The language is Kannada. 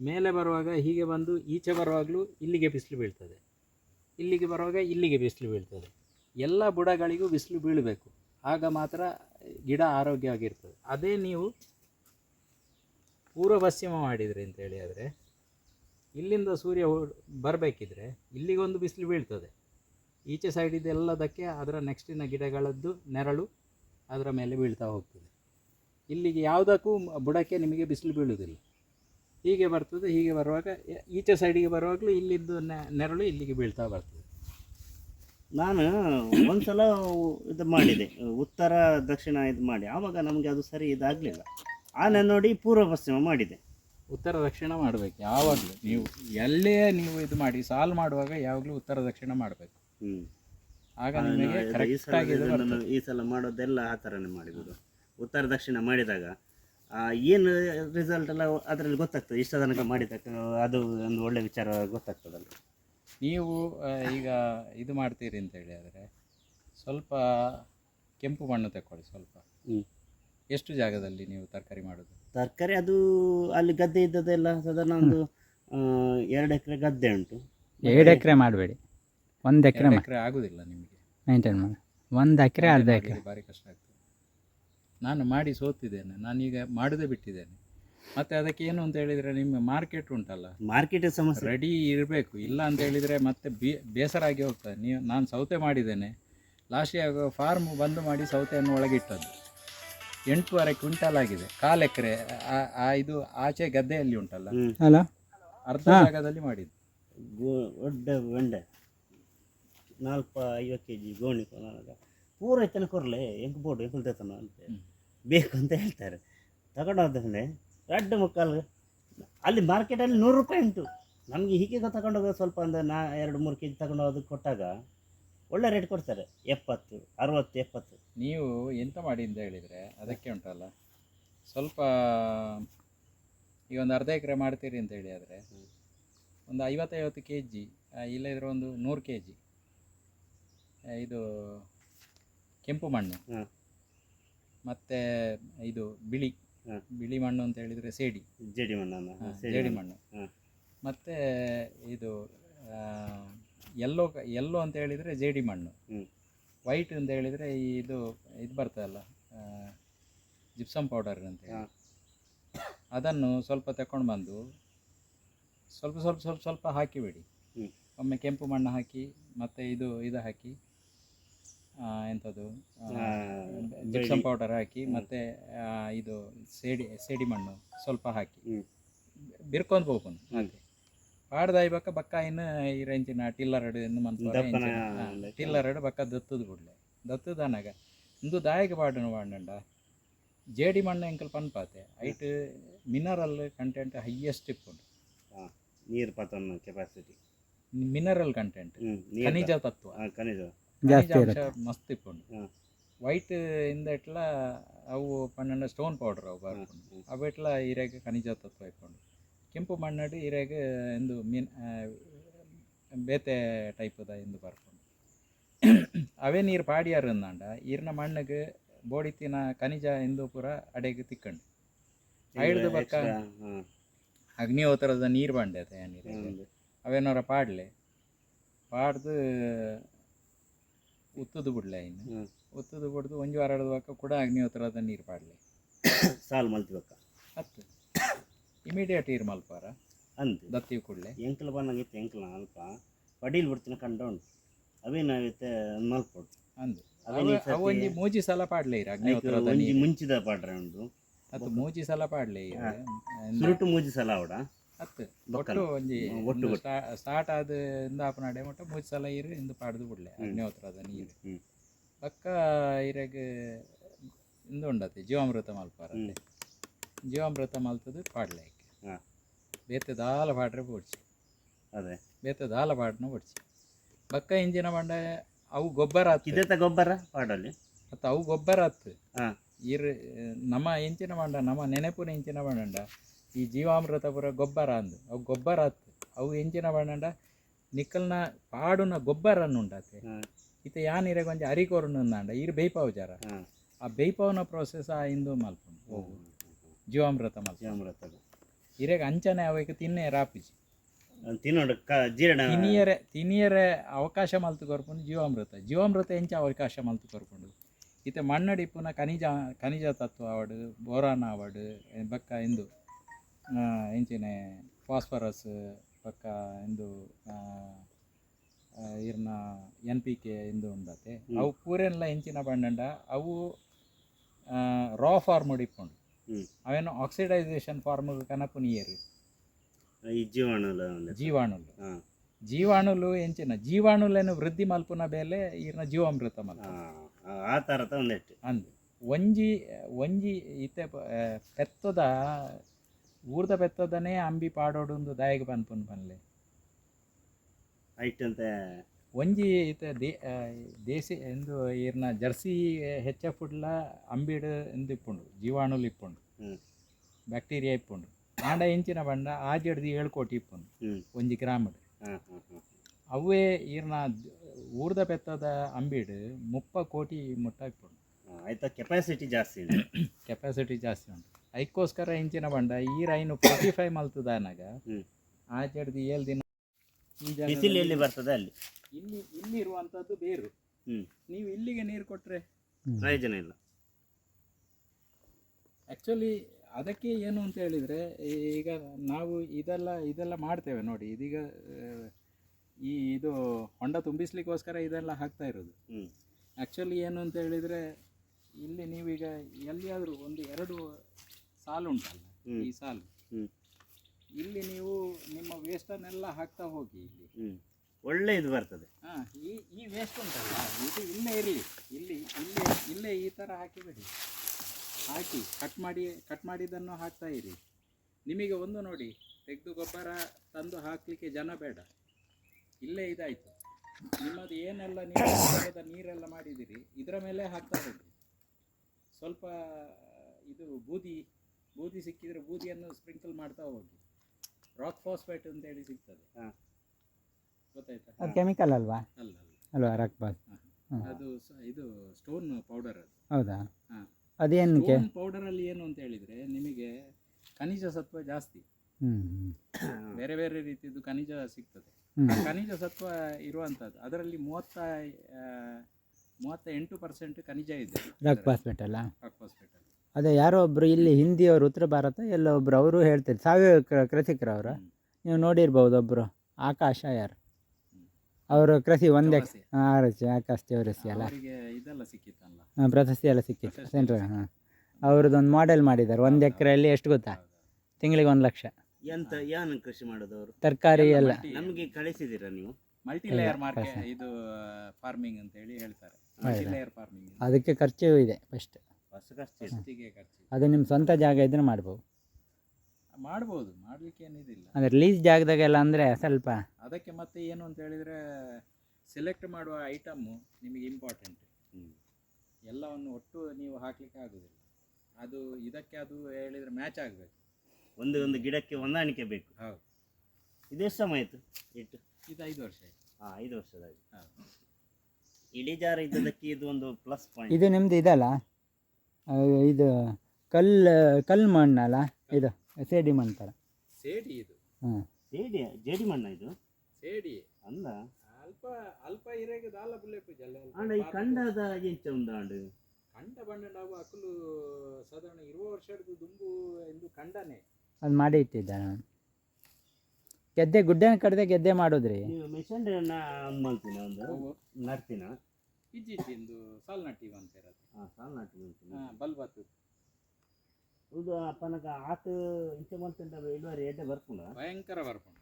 ಮೇಲೆ ಬರುವಾಗ ಹೀಗೆ ಬಂದು ಈಚೆ ಬರುವಾಗಲೂ ಇಲ್ಲಿಗೆ ಬಿಸಿಲು ಬೀಳ್ತದೆ. ಇಲ್ಲಿಗೆ ಬರುವಾಗ ಇಲ್ಲಿಗೆ ಬಿಸಿಲು ಬೀಳ್ತದೆ. ಎಲ್ಲ ಬುಡಗಳಿಗೂ ಬಿಸಿಲು ಬೀಳಬೇಕು. ಆಗ ಮಾತ್ರ ಗಿಡ ಆರೋಗ್ಯವಾಗಿರ್ತದೆ. ಅದೇ ನೀವು ಪೂರ್ವ ಪಶ್ಚಿಮ ಮಾಡಿದರೆ ಅಂತೇಳಿ ಆದರೆ, ಇಲ್ಲಿಂದ ಸೂರ್ಯ ಬರಬೇಕಿದ್ರೆ ಇಲ್ಲಿಗೊಂದು ಬಿಸಿಲು ಬೀಳ್ತದೆ. ಈಚೆ ಸೈಡಿದ್ದು ಎಲ್ಲದಕ್ಕೆ ಅದರ ನೆಕ್ಸ್ಟಿನ ಗಿಡಗಳದ್ದು ನೆರಳು ಅದರ ಮೇಲೆ ಬೀಳ್ತಾ ಹೋಗ್ತದೆ. ಇಲ್ಲಿಗೆ ಯಾವುದಕ್ಕೂ ಬುಡಕ್ಕೆ ನಿಮಗೆ ಬಿಸಿಲು ಬೀಳುವುದಿಲ್ಲ. ಹೀಗೆ ಬರ್ತದೆ ಹೀಗೆ ಬರುವಾಗ ಈಚೆ ಸೈಡಿಗೆ ಬರುವಾಗಲೂ ಇಲ್ಲಿದ್ದು ನೆರಳು ಇಲ್ಲಿಗೆ ಬೀಳ್ತಾ ಬರ್ತದೆ. ನಾನು ಒಂದ್ಸಲ ಇದು ಮಾಡಿದೆ ಉತ್ತರ ದಕ್ಷಿಣ ಇದು ಮಾಡಿ. ಆವಾಗ ನಮಗೆ ಅದು ಸರಿ ಇದಾಗಲಿಲ್ಲ. ಆನೆ ನೋಡಿ ಪೂರ್ವ ಪಶ್ಚಿಮ ಮಾಡಿದೆ. ಉತ್ತರ ದಕ್ಷಿಣ ಮಾಡಬೇಕು ಯಾವಾಗಲೂ ನೀವು ಎಲ್ಲೇ ನೀವು ಇದು ಮಾಡಿ ಸಾಲ್ವ್ ಮಾಡುವಾಗ ಯಾವಾಗಲೂ ಉತ್ತರ ದಕ್ಷಿಣ ಮಾಡಬೇಕು. ಹ್ಮ್. ಆಗ ನಿಮಗೆ ಈ ಸಲ ಸಲ ಮಾಡೋದೆಲ್ಲ ಆ ಥರನೇ ಮಾಡಿಬಿಡು. ಉತ್ತರ ದಕ್ಷಿಣ ಮಾಡಿದಾಗ ಆ, ಏನು ರಿಸಲ್ಟ್ ಎಲ್ಲ ಅದರಲ್ಲಿ ಗೊತ್ತಾಗ್ತದೆ? ಇಷ್ಟ ತನಕ ಮಾಡಿದ್ದಕ್ಕೆ ಅದು ಒಂದು ಒಳ್ಳೆ ವಿಚಾರ ಗೊತ್ತಾಗ್ತದಲ್ಲ. ನೀವು ಆ, ಈಗ ಇದು ಮಾಡ್ತೀರಿ ಅಂತ ಹೇಳಿ ಆದರೆ ಸ್ವಲ್ಪ ಕೆಂಪು ಮಣ್ಣು ತಗೊಳ್ಳಿ ಸ್ವಲ್ಪ. ಹ್ಮ್. ಎಷ್ಟು ಜಾಗದಲ್ಲಿ ನೀವು ತರಕಾರಿ ಮಾಡೋದು? ತರಕಾರಿ ಅದು ಅಲ್ಲಿ ಗದ್ದೆ ಇದ್ದದೆಲ್ಲ ಸಾಧಾರಣ ಒಂದು ಆ, ಎರಡು ಎಕರೆ ಗದ್ದೆ ಉಂಟು. ಎರಡು ಎಕರೆ ಮಾಡಬೇಡಿ. ಒಂದು ಎಕರೆ ಎರಡು ಎಕರೆ ಆಗುದಿಲ್ಲ ನಿಮಗೆ. ಮೇಂಟೈನ್ ಮಾಡಿ. ಒಂದು ಎಕರೆ ಅರ್ಧ ಎಕರೆ. ಭಾರಿ ಕಷ್ಟ ಆಗ್ತದೆ. ನಾನು ಮಾಡಿ ಸೋತಿದ್ದೇನೆ ನಾನೀಗ ಮಾಡದೆ ಬಿಟ್ಟಿದ್ದೇನೆ. ಮತ್ತೆ ಅದಕ್ಕೆ ಏನು ಅಂತ ಹೇಳಿದ್ರೆ ನಿಮ್ಮ ಮಾರ್ಕೆಟ್ ಉಂಟಲ್ಲ? ಮಾರ್ಕೆಟ್ ಸಮಸ್ಯೆ. ರೆಡಿ ಇರಬೇಕು ಇಲ್ಲ ಅಂತ ಹೇಳಿದರೆ ಮತ್ತೆ ಬೇ ಬೇಸರ ಆಗಿ ಹೋಗ್ತದೆ. ನೀವು ನಾನು ಸೌತೆ ಮಾಡಿದ್ದೇನೆ. ಲಾಸ್ಟ್ ಇಯರ್ ಫಾರ್ಮ್ ಬಂದು ಮಾಡಿ ಸೌತೆಯನ್ನು ಒಳಗಿಟ್ಟದ್ದು. ಎಂಟೂವರೆ ಕ್ವಿಂಟಲ್ ಆಗಿದೆ. ಕಾಲು ಎಕರೆ ಆ ಇದು ಆಚೆ ಗದ್ದೆಯಲ್ಲಿ ಉಂಟಲ್ಲ? ಅಲ್ಲ? ಅರ್ಧ ಜಾಗದಲ್ಲಿ ಮಾಡಿದ್ದು. ದೊಡ್ಡ ಬೆಂಡೆ ನಾಲ್ಕು ಐವತ್ತು ಕೆ ಜಿ ಗೋಣಿ ಪೂರ ಇತ್ತನ ಕೊರಲೆ ಎಂಕ್ ಬೋಡು ಎಂಕ್ ತೆತನ ಅಂತ. ಬೇಕು ಅಂತ ಹೇಳ್ತಾರೆ. ತಗೊಂಡೋದ್ರೆ ಎರಡು ಮುಕ್ಕಾಲು ಅಲ್ಲಿ ಮಾರ್ಕೆಟಲ್ಲಿ ನೂರು ರೂಪಾಯಿ ಉಂಟು. ನಮಗೆ ಹೀಗೆ ತಗೊಂಡೋಗ ಸ್ವಲ್ಪ ಅಂದರೆ ನಾ ಎರಡು ಮೂರು ಕೆ ಜಿ ತಗೊಂಡೋಗಿ ಕೊಟ್ಟಾಗ ಒಳ್ಳೆ ರೇಟ್ ಕೊಡ್ತಾರೆ. ಎಪ್ಪತ್ತು ಅರವತ್ತು ಎಪ್ಪತ್ತು. ನೀವು ಎಂತ ಮಾಡಿ ಅಂತ ಹೇಳಿದರೆ ಅದಕ್ಕೆ ಉಂಟಲ್ಲ. ಸ್ವಲ್ಪ ಈಗ ಒಂದು ಅರ್ಧ ಎಕರೆ ಮಾಡ್ತೀರಿ ಅಂತ ಹೇಳಿ ಆದರೆ. ಒಂದು ಐವತ್ತೈವತ್ತು ಕೆ ಜಿ ಇಲ್ಲದಿದ್ರೆ ಒಂದು ನೂರು ಕೆ ಜಿ ಇದು ಕೆಂಪು ಮಣ್ಣು. ಮತ್ತು ಇದು ಬಿಳಿ. ಬಿಳಿ ಮಣ್ಣು ಅಂತ ಹೇಳಿದರೆ ಸೇಡಿ ಜೇಡಿ ಮಣ್ಣನ್ನು ಹಾ, ಸೇಡಿ ಜೇಡಿ ಮಣ್ಣು. ಮತ್ತೆ. ಇದು ಎಲ್ಲೋ ಎಲ್ಲೋ ಅಂತ ಹೇಳಿದರೆ ಜೇಡಿ ಮಣ್ಣು ಹ್ಮ್. ವೈಟ್ ಅಂತ ಹೇಳಿದರೆ ಇದು ಇದು ಬರ್ತದಲ್ಲ ಜಿಪ್ಸಮ್ ಪೌಡರ್ ಅಂತ ಹೇಳಿ ಹಾ. ಅದನ್ನು ಸ್ವಲ್ಪ ತಕೊಂಡು ಬಂದು ಸ್ವಲ್ಪ ಸ್ವಲ್ಪ ಸ್ವಲ್ಪ ಸ್ವಲ್ಪ ಹಾಕಿಬಿಡಿ ಹ್ಮ್. ಒಮ್ಮೆ ಕೆಂಪು ಮಣ್ಣು ಹಾಕಿ ಮತ್ತೆ ಇದು ಇದು ಹಾಕಿ ಎಂಥದ್ದು ಜಿಪ್ಸಮ್. ಪೌಡರ್ ಹಾಕಿ ಮತ್ತೆ ಇದು ಸೇಡಿ ಸೇಡಿ ಮಣ್ಣು ಸ್ವಲ್ಪ ಹಾಕಿ. ಬಿರ್ಕೊಂಡು ಹೋಗ್ಬೋದು. ಹಾಗೆ. ಪಾಡ್ದಾಯಿ ಬಕ್ಕ ಬಕ್ಕ ಇನ್ನು ಈ ರೇಂಜಿನ ಟಿಲ್ಲರ್ ಇನ್ನು ದಪ್ಪನ ಮಂತ್ ಟಿಲ್ಲರ್ ಬಕ್ಕ ದತ್ತದ ಬಿಡ್ಲೆ ದತ್ತದ ಅನಾಗ. ಇಂದು ದಾಯಿಗೆ ಪಾಡನ ಪಾಂಡ ಜೇಡಿ ಮಣ್ಣು ಎಂಕಲ್ ಪನ್ಪಾತೆ ಐಟ್ ಮಿನರಲ್ ಕಂಟೆಂಟ್ ಹೈಯೆಸ್ಟ್ ಇಪ್ಪುಂಡು ನೀರು ಪತನ ಕೆಪಾಸಿಟಿ ಮಿನರಲ್ ಕಂಟೆಂಟ್ ಖನಿಜ ತತ್ವ. ಖನಿಜ. ಜಾಸ್ತಿ ಇರುತ್ತೆ. ಮಸ್ತ್ ಇಪ್ಪುಂಡು ಹಾ. ವೈಟ್ ಇಂದ ಇಟ್ಲ ಅವು ಪನ್ನೆಂಡ ಸ್ಟೋನ್ ಪೌಡರ್ ಅವು ಬರ್ಕೊಂಡು. ಅವು ಅವೆಟ್ಲ ಈರೆಗೆ ಖನಿಜ ತತ್ವ ಇಪ್ಪುಂಡು ಕೆಂಪು ಮಣ್ಣಡು ಈರೆಗೆ ಇಂದು ಮೀನ್ ಆ, ಬೇತೆ ಟೈಪದ ಎಂದು ಬರ್ಕೊಂಡು. ಅವೇ ನೀರು ಪಾಡಿಯಾರು ಅಂದಾಂಡ? ಈರ್ನ ಮಣ್ಣಿಗೆ ಬೋಡಿತಿನ ಖನಿಜ ಇಂದು ಪೂರ ಅಡೆಗೆ ತಿಕ್ಕಂಡು. ಐಡ್ದು ಬಕ್ಕ ಅಗ್ನಿಹೋತ್ರದ ನೀರು ಬಂಡೆ ನೀರು ಅವೇನಾರ ಪಾಡ್ಲೆ? ಪಾಡ್ದು ಉತ್ತದು ಬಿಡ್ಲೆ ಇನ್ನು. ಉತ್ತದು ಬಿಡ್ದು ಒಂದು ವಾರ ಹಿಡಿದ್ವಾಕ ಕೂಡ ಅಗ್ನಿಹೋತ್ರದ ನೀರು ಪಾಡ್ಲೆ ಸಾಲ್ ಮಲ್ತಿವಕ್ಕ ಹತ್ತು. ಇಮಿಡಿಯೇಟ್ ನೀರು ಮಲ್ಪಾರ ಅಂತೆ ದತ್ತಿ ಕೂಡಲೆ? ಎಂಕಲ್ ಬಂದಂಗಿತ್ತು ಎಂಕಲ್ ಅಲ್ಪ. ಪಡೀಲ್ ಬಿಡ್ತೀನಿ ಕಂಡ ಉಂಟು. ಅವೇನಾಗುತ್ತೆ ಮಲ್ಪೊಡು. ಅಂದು. ಅವೇ ಒಂಜಿ ಮೂಜಿ ಸಲ ಪಾಡ್ಲೆ ಇರ ಅಗ್ನಿಹೋತ್ರದ ಒಂಜಿ ಮುಂಚಿದ ಪಾಡ್ರೆ ಉಂಟು ಅದು ಮೋಜಿ ಸಲ ಪಾಡ್ಲೆ ಇರ? ಸುರುಟು ಮೂಜಿ ಸಲ ಅವಡ. ಹತ್ತು ಬೊಕ್ಕಲ. ಒಟ್ಟು ಒಂಜಿ ಒಟ್ಟು. ಸ್ಟಾರ್ಟ್ ಆದ ಇಂದ ಆಪನಾಡೆ ಮಟ್ಟ ಮೂಜಿ ಸಲ ಇರು ಇಂದು ಪಾಡ್ದು ಬಿಡ್ಲೆ. ಅಗ್ನಿಹೋತ್ರದ ನೀರು. ಪಕ್ಕ ಇರೆಗ್ ಇಂದು ಉಂಡತೆ ಜೀವಾಮೃತ ಮಲ್ಪಾರ ಜೀವಾಮೃತ ಮಲ್ತದು ಪಾಡ್ಲೆ ಹಾ. ಬೇತೆ ದಾಲ ಪಾಡ್ರೆ ಬಿಡ್ಸಿ ಅದೇ ಬೇತೆ ದಾಲ ಪಾಡ್ನ ಬಿಡ್ಸಿ ಬಕ್ಕ ಇಂಜಿನ ಬಂಡ ಅವು ಗೊಬ್ಬರ ಆತು ಗೊಬ್ಬರ ಪಾಡಲ್ಲಿ ಮತ್ತು ಅವು ಗೊಬ್ಬರ ಆತು. ಇರ್ ನಮ್ಮ ಇಂಚಿನ ಮಂಡ ನಮ್ಮ ನೆನೆಪುನ ಇಂಚಿನ ಬಂಡ ಈ ಜೀವಾಮೃತ ಪುರ ಗೊಬ್ಬರ ಅಂದು. ಅವು ಗೊಬ್ಬರ ಆತು ಅವು ಎಂಚಿನ ಬಣ್ಣಂಡ ನಿಕ್ಕಲ್ನ ಪಾಡುನ ಗೊಬ್ಬರ ಉಂಡಾತೆ ಹಾ. ಇತ ಯಾನಿರೆ ಕೊಂಚ ಅರಿಕೋರ್ನು ಅಂದ ಇರು ಜರ. ಆ ಬೇಯ್ಪಾವನ ಪ್ರೊಸೆಸ್ ಆ ಇಂದು ಮಲ್ಪುಂಡು ಹೋಗು ಜೀವಾಮೃತ ಮಲ್ಪ ಜೀವಾಮೃತ ಇರೆಗ್ ಅಂಚನೆ ಅವಕ್ಕೆ ತಿನ್ನೇ ರಾಪಿಸಿ ತಿನ್ನೋಡು ಜೀರ್ಣ. ತಿನಿಯರೆ ತಿನಿಯರೆ ಅವಕಾಶ ಮಲ್ತು ಕೊರ್ಪುಂಡು ಜೀವಾಮೃತ. ಜೀವಾಮೃತ ಎಂಚ ಅವಕಾಶ ಮಲ್ತು ಕೊರ್ಪುಂಡು. ಇತ್ತೆ ಮಣ್ಣಡಿಪ್ಪುನ ಖನಿಜ ಖನಿಜ ತತ್ವ ಆವಡು ಬೋರಾನ ಆವಡು ಬಕ್ಕ ಇಂದು ಆ, ಎಂಚಿನೆ ಫಾಸ್ಫರಸ್ ಪಕ್ಕ ಇಂದು ಇರ್ನ ಎನ್ ಪಿ ಕೆ ಇಂದು ಉಂಡತೆ. ಅವು ಪೂರೆಲ್ಲ ಎಂಚಿನ ಬಣ್ಣಂಡ ಅವು ರಾ ಫಾರ್ಮ್ ಹ್ಮ್. ಅವೇನು ಆಕ್ಸಿಡೈಸೇಷನ್ ಫಾರ್ಮ್ ಕನಪು ನೀರು. ಜೀವಾಣುಲ ಜೀವಾಣುಲು. ಜೀವಾಣುಲು ಎಂಚಿನ ಜೀವಾಣುಲೇನು ವೃದ್ಧಿ ಮಲ್ಪುನ ಬೇಲೆ ಇರ್ನ ಜೀವಾಮೃತ ಮಲ್ಪ ಆ ಥರದ ಒಂದೆಟ್ಟು ಅಂದು ಒಂಜಿ ಒಂಜಿ ಇತ್ತೆ ಪೆತ್ತದ ಊರ್ದ ಬೆತ್ತದನೇ ಅಂಬಿ ಪಾಡೋಡು ದಾಯಿಗೆ ಪನ್ಪುನ್ ಪನ್ಲೆ. ಅಂತ ಒಂಜಿ ಇತ ದೇ ದೇಸಿ ಎಂದು ಈರ್ನ ಜರ್ಸಿ ಹೆಚ್ಚ ಫುಡ್ಲ ಅಂಬಿಡ್ ಎಂದು ಇಪ್ಪುಂಡು ಜೀವಾಣುಲು ಇಪ್ಪುಂಡು. ಬ್ಯಾಕ್ಟೀರಿಯಾ ಇಪ್ಪುಂಡು. ಆಂಡ ಇಂಚಿನ ಬಂಡ ಆಜಡ್ದು ಏಳು ಕೋಟಿ ಇಪ್ಪುಂಡು ಒಂಜಿ ಗ್ರಾಮಡ್ ಅವೇ ಈರ್ನ ಊರ್ದ ಬೆತ್ತದ ಅಂಬಿಡ್ ಮುಪ್ಪ ಕೋಟಿ ಮುಟ್ಟ ಇಪ್ಪುಂಡು. ಆಯ್ತಾ ಕೆಪಾಸಿಟಿ ಜಾಸ್ತಿ ಕೆಪಾಸಿಟಿ ಜಾಸ್ತಿ ಉಂಟು. ಅದಕ್ಕೋಸ್ಕರ ಇಂಚಿನ ಬಂಡ ಈ ರೈನು ಫೋರ್ಟಿ ಫೈವ್ ಮಲ್ತದಾನಾಗ ಹ್ಮ್. ಹಿಡಿದು ಏಳು ದಿನ ಈ ಬಿಸಿಲು ಜಾಗದಲ್ಲಿ ಎಲ್ಲಿ ಬರ್ತದೆ ಅಲ್ಲಿ? ಇಲ್ಲಿ ಇಲ್ಲಿರುವಂಥದ್ದು ಬೇರು. ಹ್ಮ್. ನೀವು ಇಲ್ಲಿಗೆ ನೀರು ಕೊಟ್ಟರೆ ಪ್ರಯೋಜನ ಇಲ್ಲ. ಆ್ಯಕ್ಚುಲಿ ಅದಕ್ಕೆ ಏನು ಅಂತ ಹೇಳಿದರೆ ಈಗ ನಾವು ಇದೆಲ್ಲ ಇದೆಲ್ಲ ಮಾಡ್ತೇವೆ ನೋಡಿ. ಇದೀಗ ಆ, ಈ ಇದು ಹೊಂಡ ತುಂಬಿಸ್ಲಿಕ್ಕೋಸ್ಕರ ಇದೆಲ್ಲ ಹಾಕ್ತಾ ಇರೋದು. ಹ್ಮ್. ಆ್ಯಕ್ಚುಲಿ ಏನು ಅಂತ ಹೇಳಿದರೆ ಇಲ್ಲಿ ನೀವೀಗ ಎಲ್ಲಿಯಾದರೂ ಒಂದು ಎರಡು ಸಾಲು ಉಂಟಲ್ಲ ಈ ಸಾಲು. ಇಲ್ಲಿ ನೀವು ನಿಮ್ಮ ವೇಸ್ಟನ್ನೆಲ್ಲ ಹಾಕ್ತಾ ಹೋಗಿ ಇಲ್ಲಿ. ಒಳ್ಳೆ ಇದು ಬರ್ತದೆ. ಹಾಂ ಈ ಈ ವೇಸ್ಟ್ ಉಂಟಲ್ಲ ಇದು ಇಲ್ಲೇ ಇರಲಿ. ಇಲ್ಲಿ ಇಲ್ಲೇ ಇಲ್ಲೇ ಈ ಥರ ಹಾಕಿಬಿಡಿ. ಹಾಕಿ ಕಟ್ ಮಾಡಿ ಕಟ್ ಮಾಡಿದ್ದನ್ನು ಹಾಕ್ತಾ ಇರಿ. ನಿಮಗೆ ಒಂದು ನೋಡಿ ತೆಗೆದು ಗೊಬ್ಬರ ತಂದು ಹಾಕಲಿಕ್ಕೆ ಜನ ಬೇಡ. ಇಲ್ಲೇ ಇದಾಯಿತು. ನಿಮ್ಮದು ಏನೆಲ್ಲ ನೀರು ನೀರೆಲ್ಲ ಮಾಡಿದಿರಿ ಇದರ ಮೇಲೆ ಹಾಕ್ತಾ ಹೋಗಿ ಸ್ವಲ್ಪ ಇದು ಬೂದಿ ಬೂದಿ ಸಿಕ್ಕಿದ್ರೆ ಬೂದಿಯನ್ನು ಸ್ಪ್ರಿಂಕಲ್ ಮಾಡ್ತಾ ಹೋಗಿ. ರಾಕ್ ಫಾಸ್ಫೇಟ್ ಅಂತ ಹೇಳಿ ಸಿಗ್ತದೆ. ಹಾ. ಗೊತ್ತಾಯ್ತಾ? ಅದು ಕೆಮಿಕಲ್ ಅಲ್ವಾ? ಅಲ್ಲ ಅಲ್ಲ. ಅಲ್ವಾ ರಾಕ್ ಬಾಸ್ ಅದು ಸ- ಇದು ಸ್ಟೋನ್ ಪೌಡರ್ ಅದು. ಹೌದಾ? ಹಾ. ಅದೇನಕ್ಕೆ? ಸ್ಟೋನ್ ಪೌಡರ್ ಅಲ್ಲಿ ಏನು ಅಂತ ಹೇಳಿದ್ರೆ ನಿಮಗೆ ಖನಿಜ ಸತ್ವ ಜಾಸ್ತಿ. ಹ್ಞೂ ಬೇರೆ ಬೇರೆ ರೀತಿಯದ್ದು ಖನಿಜ ಸಿಗ್ತದೆ. ಹ್ಞೂ ಖನಿಜ ಸತ್ವ ಇರುವಂತದ್ದು ಅದರಲ್ಲಿ ಮೂವತ್ತ ಆ, ಮೂವತ್ತ ಎಂಟು ಪರ್ಸೆಂಟ್ ಖನಿಜ ಇದೆ. ಅಲ್ಲ? ರಾಕ್ ಹಾಸ್ಪಿಟಲ್ ಅದೇ ಯಾರೋ ಒಬ್ಬರು ಇಲ್ಲಿ ಹಿಂದಿಯವರು ಉತ್ತರ ಭಾರತ ಎಲ್ಲ ಒಬ್ಬರು ಅವರು ಹೇಳ್ತಾರೆ ಸಾವಯವ ಕೃ- ಕೃಷಿಕರವರು ನೀವು ನೋಡಿರ್ಬೋದು ಒಬ್ಬರು ಆಕಾಶ ಯಾರು? ಅವರು ಕೃಷಿ ಒಂದೇ ಆರಸಿ ಆಕಾಶ್ ಚೌರಸಿ ಅಲ್ಲ. ಅವರಿಗೆ ಇದೆಲ್ಲ ಸಿಕ್ಕಿತ್ತಲ್ಲ? ಪ್ರಶಸ್ತಿ ಎಲ್ಲ ಸಿಕ್ಕಿತ್ತು ಸೆಂಟ್ರ ಸೆಂಟ್ರಲ್ ಹಾಂ. ಅವ್ರದ್ದೊಂದು ಮಾಡೆಲ್ ಮಾಡಿದ್ದಾರೆ ಒಂದು ಎಕರೆಯಲ್ಲಿ ಎಷ್ಟು ಗೊತ್ತಾ. ತಿಂಗಳಿಗೆ ಒಂದು ಲಕ್ಷ. ಎಂತ ಏನು ಕೃಷಿ ಮಾಡೋದು ಅವರು? ತರಕಾರಿ ಎಲ್ಲ ನಮಗೆ ಕಳಿಸಿದ್ದೀರಾ ನೀವು? ಮಲ್ಟಿ ಲೇಯರ್ ಮಾರ್ಕೆಟ್ ಇದು ಫಾರ್ಮಿಂಗ್ ಅಂತ ಹೇಳಿ ಹೇಳ್ತಾರೆ. ಮಲ್ಟಿ ಲೇಯರ್ ಫಾರ್ಮಿಂಗ್ ಅದಕ್ಕೆ ಖರ್ಚು ಇದೆ ಫಸ್ಟ್ ಖರ್ಚು ಅದು ನಿಮ್ಮ ಸ್ವಂತ ಜಾಗ ಇದ್ರೆ ಮಾಡ್ಬೋದು. ಮಾಡ್ಬೋದು ಮಾಡ್ಲಿಕ್ಕೆ ಏನಿದಿಲ್ಲ ಅಂದರೆ ಲೀಸ್ ಜಾಗದಾಗೆಲ್ಲ ಅಂದರೆ ಸ್ವಲ್ಪ ಅದಕ್ಕೆ ಮತ್ತೆ ಏನು ಅಂತ ಹೇಳಿದರೆ ಸೆಲೆಕ್ಟ್ ಮಾಡುವ ಐಟಮ್ಮು ನಿಮಗೆ ಇಂಪಾರ್ಟೆಂಟ್. ಎಲ್ಲವನ್ನು ಒಟ್ಟು ನೀವು ಹಾಕ್ಲಿಕ್ಕೆ ಆಗೋದಿಲ್ಲ. ಅದು ಇದಕ್ಕೆ ಅದು ಹೇಳಿದರೆ ಮ್ಯಾಚ್ ಆಗಬೇಕು. ಒಂದು ಒಂದು ಗಿಡಕ್ಕೆ ಹೊಂದಾಣಿಕೆ ಬೇಕು. ಹೌದು. ಇದೆಷ್ಟು ಸಮಯ ಆಯಿತು ಇಟ್ಟು? ಇದು ಐದು ವರ್ಷ ಆಯ್ತು. ಹಾಂ ಐದು ವರ್ಷದಾಗಿ ಹೌದು. ಇಳಿಜಾರ ಇದ್ದದಕ್ಕೆ ಇದು ಒಂದು ಪ್ಲಸ್ ಪಾಯಿಂಟ್ ಇದು ನಿಮ್ಮದು ಇದಲ್ಲ? ಇದು ಕಲ್ಲು ಕಲ್ಲು ಮಣ್ಣಲ್ಲ ಇದು ಸೇಡಿ ಮಣ್ಣು ಥರ ಸೇಡಿ ಇದು. ಹಾಂ. ಸೇಡಿ ಜೇಡಿ ಮಣ್ಣ ಇದು? ಸೇಡಿ. ಅಲ್ಲ. ಅಲ್ಪ ಅಲ್ಪ ಇರೋಗೆ ದಾಲ ಬುಲ್ಲೆ ಪೂಜೆ ಆಂಡ ಈ ಕಂಡದ ಎಂಚ ಉಂದಾಂಡು ಕಂಡ ಬಣ್ಣ ನಾವು ಅಕ್ಕಲು ಸಾಧಾರಣ ಇರುವ ವರ್ಷದ್ದು ದುಂಬು ಎಂದು ಕಂಡನೆ. ಅದು ಮಾಡಿ ಇಟ್ಟಿದ್ದ ನಾನು ಗೆದ್ದೆ ಗುಡ್ಡೆ ಕಡ್ದೆ ಗೆದ್ದೆ ಮಾಡುದ್ರಿ? ನೀವು ಮೆಷನ್ ಒಂದು? ಮಲ್ತಿನ ಒಂದು ನಡ್ತಿನ ಇಜ್ಜಿಜ್ಜಿಂದು ಸಾಲ್ ನಟ್ಟಿವ್ ಅಂತ ಇರತ್ತೆ. ಹಾಂ ಸಾಲ್ ನಾಟಿ ಅಂತ ಹಾ ಬಲ್ಬತ್ತು. ಇದು ಅಪ್ಪನಕ ಆತು ಇಂಚ ಮಲ್ತಿಂದ ಇಳುವರಿ ಎಡ್ಡೆ ಬರ್ಪುಂಡ ಭಯಂಕರ ಬರ್ಕೊಂಡು